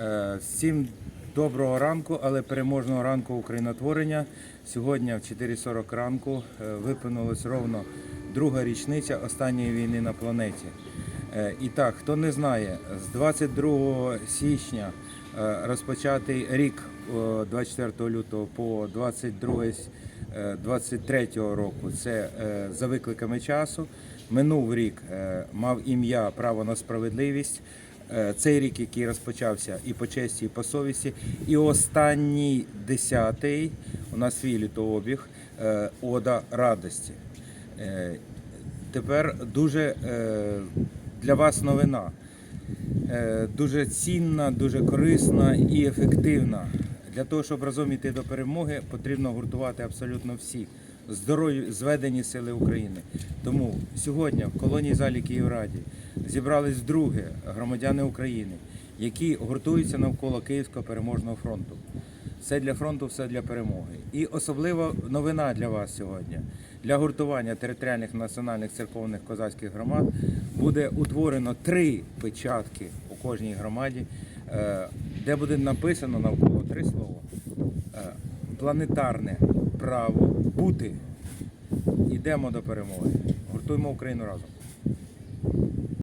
Е, Всім доброго ранку, але переможного ранку українотворення. Сьогодні в 4.40 ранку е, виповнилась ровно друга річниця останньої війни на планеті. Е, І так, хто не знає, з 22 січня розпочатий рік е, 24 лютого по 22 с- е, 23 року це за викликами часу. Минув рік мав ім'я Право на справедливість. Е, Цей рік, який розпочався і по честі, і по совісті. І останній десятий у нас свій літообіг е, Ода радості. Е, Тепер дуже для вас новина. Дуже цінна, дуже корисна і ефективна. Для того, щоб разом йти до перемоги, потрібно гуртувати абсолютно всі здорові зведені сили України. Тому сьогодні в колонії залі Київраді зібрались вдруге громадяни України, які гуртуються навколо Київського переможного фронту. Все для фронту, все для перемоги. І особлива новина для вас сьогодні. Для гуртування територіальних національних церковних козацьких громад буде утворено три печатки у кожній громаді, е, де буде написано навколо три слова. Е, Планетарне право бути. Йдемо до перемоги. Гуртуємо Україну разом.